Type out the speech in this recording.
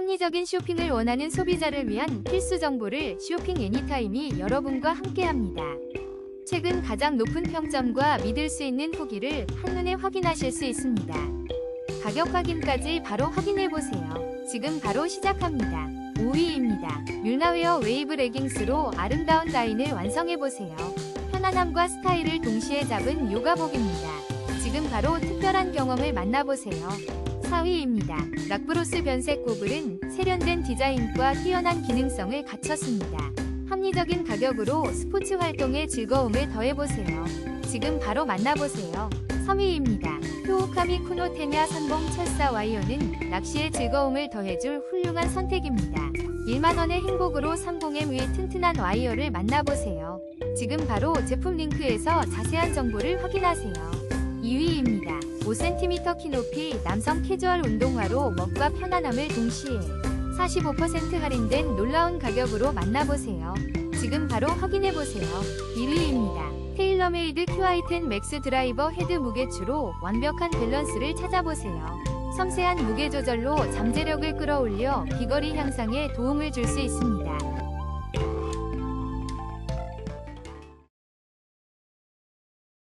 합리적인 쇼핑을 원하는 소비자를 위한 필수 정보를 쇼핑 애니타임이 여러분과 함께합니다. 최근 가장 높은 평점과 믿을 수 있는 후기를 한눈에 확인하실 수 있습니다. 가격 확인까지 바로 확인해 보세요. 지금 바로 시작합니다. 5위입니다. 뮬나웨어 웨이브 레깅스로 아름다운 라인을 완성해 보세요. 편안함과 스타일을 동시에 잡은 요가복입니다. 지금 바로 특별한 경험을 만나보세요. 4위입니다. 락브로스 변색 고블은 세련된 디자인과 뛰어난 기능성을 갖췄습니다. 합리적인 가격으로 스포츠 활동에 즐거움을 더해보세요. 지금 바로 만나보세요. 3위입니다. 효오카미 쿠노테냐 선봉 철사 와이어는 낚시의 즐거움을 더해줄 훌륭한 선택입니다. 1만원의 행복으로 선봉의 위에 튼튼한 와이어를 만나보세요. 지금 바로 제품 링크에서 자세한 정보를 확인하세요. 2위입니다. 5cm 키 높이 남성 캐주얼 운동화로 멋과 편안함을 동시에 45% 할인된 놀라운 가격으로 만나보세요. 지금 바로 확인해보세요. 1위입니다. 테일러메이드 QI10 맥스 드라이버 헤드 무게추로 완벽한 밸런스를 찾아보세요. 섬세한 무게 조절로 잠재력을 끌어올려 비거리 향상에 도움을 줄 수 있습니다.